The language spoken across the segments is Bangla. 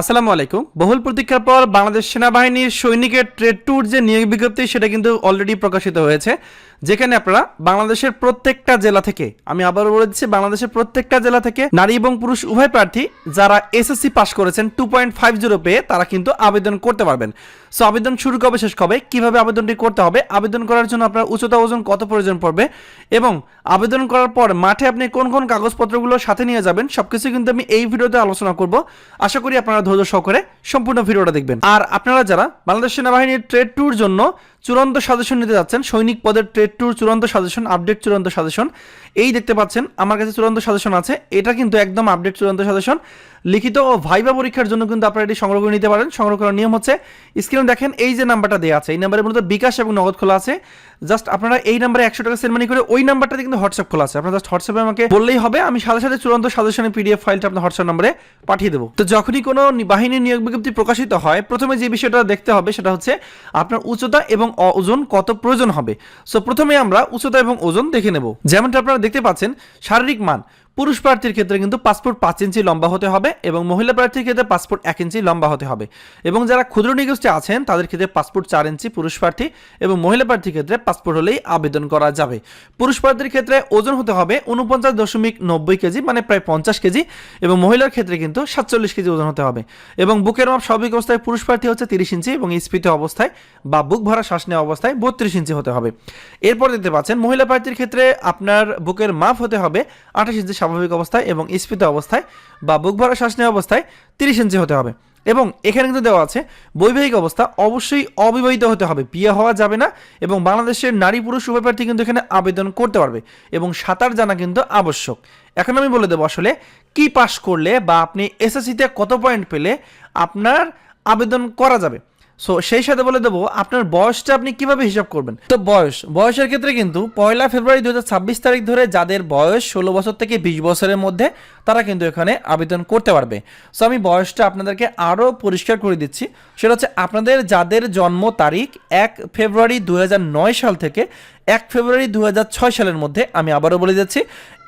আসসালামু আলাইকুম। বহুল প্রতীক্ষার পর বাংলাদেশ সেনাবাহিনীর সৈনিকের ট্রেড ট্যুর যে নিয়োগ বিজ্ঞপ্তি, সেটা কিন্তু অলরেডি প্রকাশিত হয়েছে। যেখানে আপনারা বাংলাদেশের প্রত্যেকটা জেলা থেকে, আমি আবারও বলে দিচ্ছি, বাংলাদেশের প্রত্যেকটা জেলা থেকে নারী এবং পুরুষ উভয় প্রার্থী যারা এসএসসি পাস করেছেন টু পয়েন্ট ফাইভ জিরো পেয়ে, তারা কিন্তু আবেদন করতে পারবেন। সো আবেদন শুরু কবে, শেষ কবে, কীভাবে আবেদনটি করতে হবে, আবেদন করার জন্য আপনার উচ্চতা ওজন কত প্রয়োজন পড়বে এবং আবেদন করার পর মাঠে আপনি কোন কোন কাগজপত্রগুলো সাথে নিয়ে যাবেন, সবকিছু কিন্তু আমি এই ভিডিওতে আলোচনা করব। আশা করি আপনারা ধৈর্য সহকারে সম্পূর্ণ ভিডিওটা দেখবেন। আর আপনারা যারা বাংলাদেশ সেনাবাহিনীর ট্রেড ট্যুর জন্য চূড়ান্ত সাজেশন নিতে যাচ্ছেন। সৈনিক পদের ট্রেড ট্যুর চূড়ান্ত সাজেশন আপডেট চূড়ান্ত সাজেশন। এই দেখতে পাচ্ছেন, আমার কাছে চূড়ান্ত সাজেশন আছে। এটা কিন্তু একদম আপডেট চূড়ান্ত সাজেশন। লিখিত ও ভাইবা পরীক্ষার জন্য কিন্তু আপনারা এটি সংগ্রহ করে নিতে পারেন। সংগ্রহ করার নিয়ম হচ্ছে স্ক্রিনে দেখেন, এই যে নাম্বারটা দেওয়া আছে, এই নাম্বারে মূলত বিকাশ এবং নগদ খোলা আছে। জাস্ট আপনারা এই নাম্বারে একশো টাকা সেন্ড করে ওই নাম্বারটাতে কিন্তু হোয়াটসঅ্যাপ খোলা আছে। আপনারা জাস্ট হোয়াটসঅ্যাপে আমাকে বললেই হবে, আমি সাথে সাথে চূড়ান্ত সাজেশনের পিডিএফ ফাইলটা আপনার হোয়াটসঅ্যাপ নাম্বারে পাঠিয়ে দেবো। তো যখনই কোনো বাহিনীর নিয়োগ বিজ্ঞপ্তি প্রকাশিত হয়, প্রথমে যে বিষয়টা দেখতে হবে সেটা হচ্ছে, আপনার উচ্চতা এবং ওজন কত প্রয়োজন হবে? সো প্রথমে আমরা উচ্চতা এবং ওজন দেখে নেব। যেমনটা আপনারা দেখতে পাচ্ছেন, শারীরিক মান পুরুষ প্রার্থীর ক্ষেত্রে কিন্তু পাসপোর্ট পাঁচ ইঞ্চি লম্বা হতে হবে এবং মহিলা প্রার্থীর ক্ষেত্রে পাসপোর্ট এক ইঞ্চি লম্বা হতে হবে। এবং যারা ক্ষুদ্র নিগোষ্ঠী আছেন, তাদের ক্ষেত্রে পাসপোর্ট চার ইঞ্চি পুরুষ প্রার্থী এবং মহিলা প্রার্থীর ক্ষেত্রে পাসপোর্ট হলেই আবেদন করা যাবে। পুরুষ প্রার্থীর ক্ষেত্রে ওজন হতে হবে উনপঞ্চাশ দশমিক নব্বই কেজি মানে প্রায় পঞ্চাশ কেজি এবং মহিলার ক্ষেত্রে কিন্তু সাতচল্লিশ কেজি ওজন হতে হবে। এবং বুকের মাপ স্বাভাবিক অবস্থায় পুরুষ প্রার্থী হচ্ছে তিরিশ ইঞ্চি এবং স্ফীত অবস্থায় বা বুক ভরা শ্বাস নেওয়া অবস্থায় বত্রিশ ইঞ্চি হতে হবে। এরপর দেখতে পাচ্ছেন, মহিলা প্রার্থীর ক্ষেত্রে আপনার বুকের মাপ হতে হবে আঠাশ ইঞ্চি স্বাভাবিক অবস্থায় এবং স্ফীত অবস্থায় বা বুক ভরা শ্বাস নেওয়া অবস্থায় তিরিশ ইঞ্চি হতে হবে। এবং এখানে কিন্তু দেওয়া আছে, বৈবাহিক অবস্থা অবশ্যই অবিবাহিত হতে হবে, বিয়ে হওয়া যাবে না এবং বাংলাদেশের নারী পুরুষ উভয় প্রার্থী কিন্তু এখানে আবেদন করতে পারবে এবং সাঁতার জানা কিন্তু আবশ্যক। এখন আমি বলে দেবো আসলে কি পাস করলে বা আপনি এসএসসিতে কত পয়েন্ট পেলে আপনার আবেদন করা যাবে। সো সেই সাথে বলে দেবো, আপনার বয়সটা আপনি কীভাবে হিসাব করবেন? তো বয়স, বয়সের ক্ষেত্রে কিন্তু পয়লা ফেব্রুয়ারি দু হাজার ছাব্বিশ তারিখ ধরে যাদের বয়স ষোলো বছর থেকে বিশ বছরের মধ্যে, তারা কিন্তু এখানে আবেদন করতে পারবে। সো আমি বয়সটা আপনাদেরকে আরও পরিষ্কার করে দিচ্ছি। সেটা হচ্ছে আপনাদের যাদের জন্ম তারিখ এক ফেব্রুয়ারি দুই হাজার নয় সাল থেকে এক ফেব্রুয়ারি দু হাজার ছয় সালের মধ্যে, আমি আবারও বলে যাচ্ছি,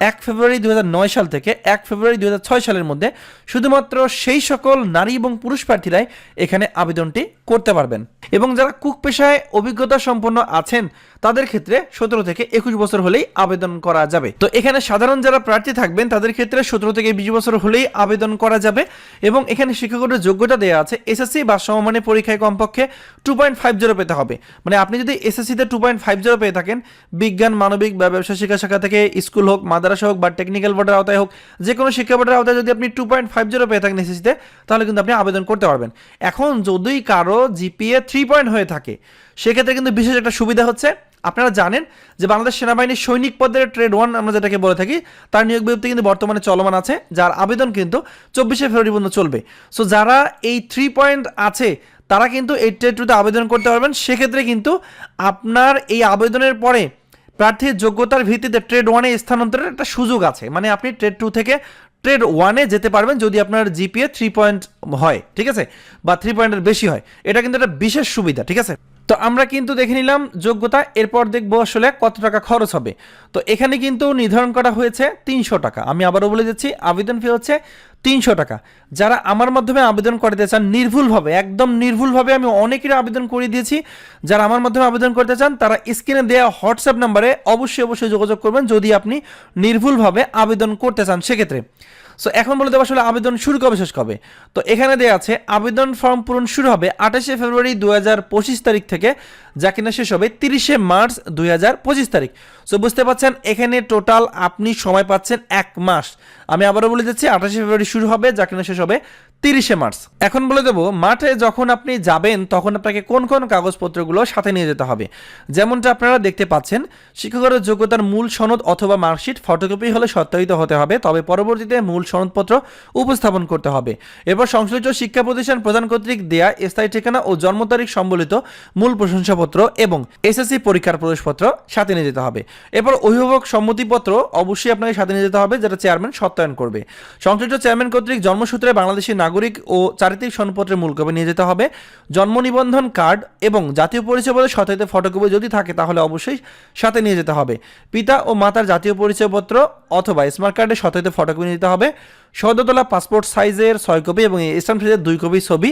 এক ফেব্রুয়ারি দুই হাজার নয় সাল থেকে এক ফেব্রুয়ারি দুই হাজার ছয় সালের মধ্যে শুধুমাত্র সেই সকল নারী এবং পুরুষ প্রার্থীরাই এখানে আবেদনটি করতে পারবেন। এবং যারা কুক পেশায় অভিজ্ঞতা সম্পন্ন আছেন তাদের ক্ষেত্রে সতেরো থেকে একুশ বছর হলেই আবেদন করা যাবে। তো এখানে সাধারণ যারা প্রার্থী থাকবেন, তাদের ক্ষেত্রে সতেরো থেকে বিশ বছর হলেই আবেদন করা যাবে এবং এখানে শিক্ষাগতের যোগ্যতা দেওয়া আছে, এসএসসি বা সমমানের পরীক্ষায় কমপক্ষে টু পয়েন্ট ফাইভ জিরো পেতে হবে। মানে আপনি যদি এসএসসিতে টু পয়েন্ট ফাইভ জিরো পেয়ে থাকেন, বিজ্ঞান, মানবিক বা ব্যবসা শিক্ষা শাখা থেকে স্কুল হোক, মাদ্রাসা হোক বা টেকনিক্যাল বোর্ডের আওতায় হোক যে কোনো শিক্ষা বোর্ডের আওতায় যদি আপনি টু পয়েন্ট ফাইভ জিরো পেয়ে থাকেন এসএসসিতে, তাহলে কিন্তু আপনি আবেদন করতে পারবেন। এখন যদি কারও জিপিএ থ্রি পয়েন্ট হয়ে থাকে সেক্ষেত্রে কিন্তু বিশেষ একটা সুবিধা হচ্ছে, আপনারা জানেন যে বাংলাদেশ সেনাবাহিনীর সৈনিক পদের ট্রেড ওয়ান আমরা যেটাকে বলে থাকি, তার নিয়োগ বিজ্ঞপ্তি কিন্তু বর্তমানে চলমান আছে, যার আবেদন কিন্তু চব্বিশে ফেব্রুয়ারি পর্যন্ত চলবে। সো যারা এই থ্রি পয়েন্ট আছে, তারা কিন্তু এই ট্রেড টুতে আবেদন করতে পারবেন। সেক্ষেত্রে কিন্তু আপনার এই আবেদনের পরে প্রার্থীর যোগ্যতার ভিত্তিতে ট্রেড ওয়ানে স্থানান্তরের একটা সুযোগ আছে। মানে আপনি ট্রেড টু থেকে ট্রেড ওয়ানে যেতে পারবেন যদি আপনার জিপিএ থ্রি পয়েন্ট হয়, ঠিক আছে? বা থ্রি পয়েন্টের বেশি হয়। এটা কিন্তু একটা বিশেষ সুবিধা, ঠিক আছে? তো আমরা কিন্তু দেখে নিলাম যোগ্যতা, এরপর দেখব আসলে কত টাকা খরচ হবে। তো এখানে কিন্তু নির্ধারণ করা হয়েছে তিনশো টাকা। আমি আবারও বলে যাচ্ছি আবেদন ফি হচ্ছে তিনশো টাকা। যারা আমার মাধ্যমে আবেদন করতে চান, নির্ভুলভাবে, একদম নির্ভুলভাবে আমি অনেকেরই আবেদন করে দিয়েছি। যারা আমার মাধ্যমে আবেদন করতে চান, তারা স্ক্রিনে দেওয়া হোয়াটসঅ্যাপ নাম্বারে অবশ্যই অবশ্যই যোগাযোগ করবেন, যদি আপনি নির্ভুলভাবে আবেদন করতে চান সেক্ষেত্রে। সো এখন বলে দেবো আসলে আবেদন শুরু কবে, শেষ কবে? তো এখানে দেওয়া আছে, আবেদন ফর্ম পূরণ শুরু হবে আঠাশে ফেব্রুয়ারি দুই হাজার পঁচিশ তারিখ থেকে, যা কিনা শেষ হবে তিরিশে মার্চ দুই হাজার পঁচিশ তারিখ। সো বুঝতে পারছেন, এখানে টোটাল আপনি সময় পাচ্ছেন এক মাস। আমি আবারও বলে যাচ্ছি আঠাশে ফেব্রুয়ারি শুরু হবে, যা কিনা শেষ হবে তিরিশে মার্চ। এখন বলে দেবো, মাঠে যখন আপনি যাবেন, তখন আপনাকে কোন কোন কাগজপত্রগুলো সাথে নিয়ে যেতে হবে। যেমনটা আপনারা দেখতে পাচ্ছেন শিক্ষকের যোগ্যতার মূল সনদ অথবা মার্কশিট ফটোকপি হলে সত্যায়িত হতে হবে, তবে পরবর্তীতে মূল সনদপত্র উপস্থাপন করতে হবে। এরপর সংশ্লিষ্ট শিক্ষা প্রতিষ্ঠান প্রধান কর্তৃক দেয়া স্থায়ী ঠিকানা ও জন্ম তারিখ সম্বলিত মূল প্রশংসাপত্র এবং এসএসসি পরীক্ষার প্রবেশপত্র সাথে নিয়ে যেতে হবে। এরপর অভিভাবক সম্মতিপত্র অবশ্যই আপনাকে সাথে নিয়ে যেতে হবে, যেটা চেয়ারম্যান সত্যায়ন করবে। সংশ্লিষ্ট চেয়ারম্যান কর্তৃক জন্মসূত্রে বাংলাদেশি নাগরিক ও চারিত্রিক সনপত্রের মূল কপি নিয়ে যেতে হবে। জন্ম নিবন্ধন কার্ড এবং জাতীয় পরিচয়পত্রের সাথে ফটোকপি যদি থাকে, তাহলে অবশ্যই সাথে নিয়ে যেতে হবে। পিতা ও মাতার জাতীয় পরিচয়পত্র অথবা স্মার্ট কার্ডের সত্যায়িত ফটোকপি নিতে হবে। সদ্যতলা পাসপোর্ট সাইজের ছয় কপি এবং স্ট্যাম্প সাইজের দুই কপি ছবি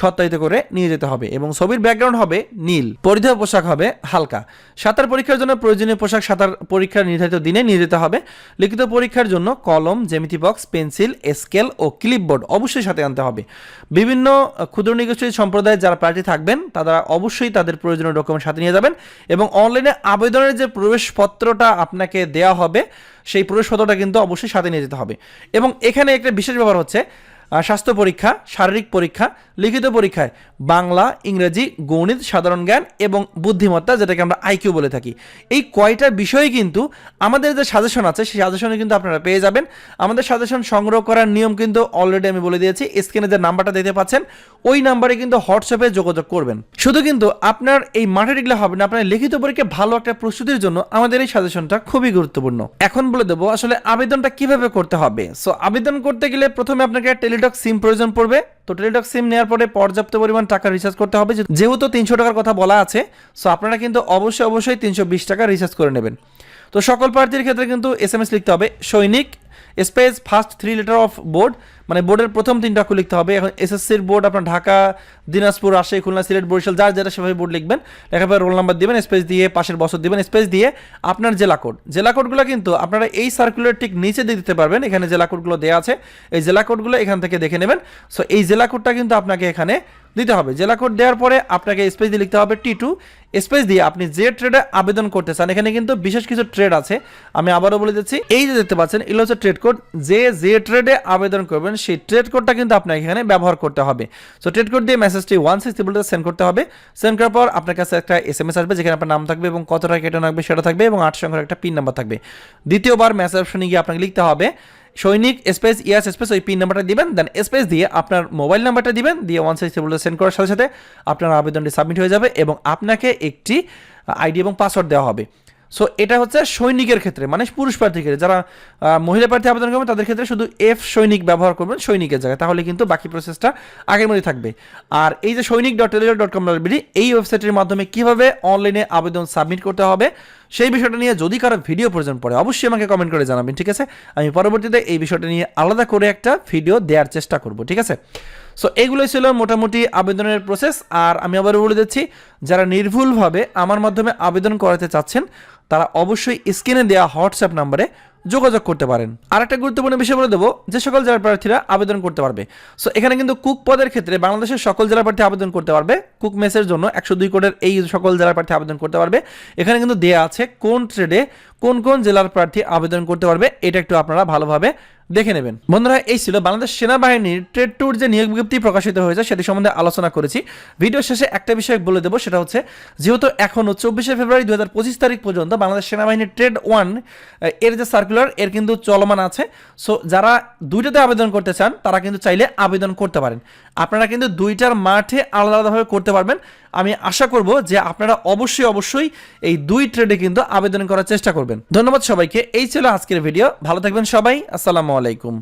সত্যায়িত করে নিয়ে যেতে হবে এবং ছবির ব্যাকগ্রাউন্ড হবে নীল। পরিধেয় পোশাক হবে হালকা। সাঁতার পরীক্ষার জন্য প্রয়োজনীয় পোশাক সাঁতার পরীক্ষার নির্ধারিত দিনে নিয়ে যেতে হবে। লিখিত পরীক্ষার জন্য কলম, জ্যামিতি বক্স পেন্সিল স্কেল ও ক্লিপবোর্ড অবশ্যই সাথে আনতে হবে। বিভিন্ন ক্ষুদ্র নিগোষ্ঠী সম্প্রদায়ের যারা প্রার্থী থাকবেন, তারা অবশ্যই তাদের প্রয়োজনীয় ডকুমেন্ট সাথে নিয়ে যাবেন এবং অনলাইনে আবেদনের যে প্রবেশপত্রটা আপনাকে দেওয়া হবে সেই প্রবেশপত্রটা কিন্তু অবশ্যই সাথে নিয়ে যেতে হবে। এবং এখানে একটা বিশেষ ব্যাপার হচ্ছে স্বাস্থ্য পরীক্ষা, শারীরিক পরীক্ষা, লিখিত পরীক্ষায় বাংলা, ইংরেজি, গণিত, সাধারণ জ্ঞান এবং বুদ্ধিমত্তা, যেটাকে আমরা আইকিউ বলে থাকি। এই কয়টা বিষয়ে কিন্তু আমাদের যে সাজেশন আছে, সেই সাজেশনে কিন্তু আপনারা পেয়ে যাবেন। আমাদের সাজেশন সংগ্রহ করার নিয়ম কিন্তু অলরেডি আমি বলে দিয়েছি। স্ক্রিনে যে নাম্বারটা দিতে পাচ্ছেন, ওই নাম্বারে কিন্তু হোয়াটসঅ্যাপে যোগাযোগ করবেন। শুধু কিন্তু আপনার এই মাঠে ডিগলে হবে না, আপনার লিখিত পরীক্ষায় ভালো একটা প্রস্তুতির জন্য আমাদের এই সাজেশনটা খুবই গুরুত্বপূর্ণ। এখন বলে দেবো, আসলে আবেদনটা কীভাবে করতে হবে? সো আবেদন করতে গেলে প্রথমে আপনাকে টেলিটক সিম প্রয়োজন পড়বে। তো টেলিটক সিম নেওয়ার পরে পর্যাপ্ত পরিমাণ টাকা রিচার্জ করতে হবে। যেহেতু তিনশো টাকার কথা বলা আছে সো আপনারা কিন্তু অবশ্যই অবশ্যই তিনশো বিশ টাকা রিচার্জ করে নেবেন। তো সকল প্রার্থীর ক্ষেত্রে কিন্তু এস লিখতে হবে। সৈনিক space first three letter of board মানে বোর্ডের প্রথম তিনটা অক্ষর লিখতে হবে। এখন এসএসসির বোর্ড আপনার ঢাকা, দিনাজপুর, রাজশাহী, খুলনা, সিলেট, বরিশাল, যার যেটা সেভাবে বোর্ড লিখবেন, লেখার পরে রোল নাম্বার দিবেন স্পেস দিয়ে পাশের বছর দিবেন স্পেস দিয়ে আপনার জেলা কোড জেলা কোডগুলো কিন্তু আপনারা এই সার্কুলার ঠিক নিচে দিয়ে দিতে পারবেন, এখানে জেলা কোডগুলো দেওয়া আছে। এই জেলা কোডগুলো এখান থেকে দেখে নেবেন। সো এই জেলা কোডটা কিন্তু আপনাকে এখানে দিতে হবে। জেলা কোড দেওয়ার পরে আপনাকে স্পেস দিয়ে লিখতে হবে টি টু স্পেস দিয়ে আপনি যে ট্রেডে আবেদন করতে চান, এখানে কিন্তু বিশেষ কিছু ট্রেড আছে। আমি আবারও বলে দিচ্ছি, এই যে দেখতে পাচ্ছেন, এগুলো হচ্ছে ট্রেড কোড, যে যে ট্রেডে আবেদন করবেন, সেই ট্রেড কোডটা কিন্তু আপনাকে এখানে ব্যবহার করতে হবে। সো ট্রেড কোড দিয়ে মেসেজটি ওয়ান সিক্স ত্রিবলতে সেন্ড করতে হবে। সেন্ড করার পর আপনার কাছে একটা এস এম এস আসবে, যেখানে আপনার নাম থাকবে এবং কত টাকা কেটে রাখবে সেটা থাকবে এবং আট সংখ্যার একটা পিন নাম্বার থাকবে। দ্বিতীয়বার মেসেজ অপশনে গিয়ে আপনাকে লিখতে হবে, সৈনিক স্পেস ইয়াস স্পেস ওই পিন নাম্বারটা দিবেন দেন স্পেস দিয়ে আপনার মোবাইল নাম্বারটা দিবেন, দিয়ে ওয়ান সিক্স ত্রিবলতে সেন্ড করার সাথে সাথে আপনার আবেদনটি সাবমিট হয়ে যাবে এবং আপনাকে একটি আইডি এবং পাসওয়ার্ড দেওয়া হবে। সো এটা হচ্ছে সৈনিকের ক্ষেত্রে মানে পুরুষ প্রার্থীর ক্ষেত্রে। যারা মহিলা প্রার্থী আবেদন করবেন, তাদের ক্ষেত্রে শুধু এফ সৈনিক ব্যবহার করবেন, সৈনিকের জায়গায়। তাহলে কিন্তু বাকি প্রসেসটা আগের মধ্যে থাকবে। আর এই যে সৈনিক ডট ডট কম ডট এই ওয়েবসাইটের মাধ্যমে কীভাবে অনলাইনে আবেদন সাবমিট করতে হবে, সেই বিষয়টা নিয়ে যদি কারও ভিডিও প্রয়োজন পড়ে, অবশ্যই আমাকে কমেন্ট করে জানাবেন, ঠিক আছে? আমি পরবর্তীতে এই বিষয়টা নিয়ে আলাদা করে একটা ভিডিও দেওয়ার চেষ্টা করব, ঠিক আছে? সো এগুলোই ছিল মোটামুটি আবেদনের প্রসেস আর আমি আবার বলে দিচ্ছি, যারা নির্ভুলভাবে আমার মাধ্যমে আবেদন করাতে চাচ্ছেন তারা অবশ্যই স্ক্রিনে দেওয়া হোয়াটসঅ্যাপ নাম্বারে যোগাযোগ করতে পারেন। আর একটা গুরুত্বপূর্ণ বিষয় বলে দেবো, যে সকল জেলার প্রার্থীরা আবেদন করতে পারবে। সো এখানে কিন্তু কুক পদের ক্ষেত্রে বাংলাদেশের সকল জেলা প্রার্থী আবেদন করতে পারবে। কুক মেসের জন্য একশো দুই কোটের এই সকল জেলার প্রার্থী আবেদন করতে পারবে। এখানে কিন্তু দেয়া আছে কোন ট্রেডে কোন কোন জেলার প্রার্থী আবেদন করতে পারবে, এটা একটু আপনারা ভালোভাবে দেখে নেবেন। বন্ধুরা, এই ছিল বাংলাদেশ সেনাবাহিনীর ট্রেড ট্যুর যে নিয়োগ বিজ্ঞপ্তি প্রকাশিত হয়েছে, সেটি সম্বন্ধে আলোচনা করেছি। ভিডিও শেষে একটা বিষয় বলে দেবো, সেটা হচ্ছে, যেহেতু এখনও চব্বিশে ফেব্রুয়ারি দু হাজার পঁচিশ তারিখ পর্যন্ত বাংলাদেশ সেনাবাহিনীর ট্রেড ওয়ানের যে সার্কুলার এর কিন্তু চলমান আছে। সো যারা দুইটাতে আবেদন করতে চান, তারা কিন্তু চাইলে আবেদন করতে পারেন। আপনারা কিন্তু দুইটার মাঠে আলাদা আলাদাভাবে করতে পারবেন। আমি আশা করব যে আপনারা অবশ্যই অবশ্যই এই দুই ট্রেডে কিন্তু আবেদন করার চেষ্টা করবেন। ধন্যবাদ সবাইকে। এই ছিল আজকের ভিডিও। ভালো থাকবেন সবাই। আসসালামু আলাইকুম।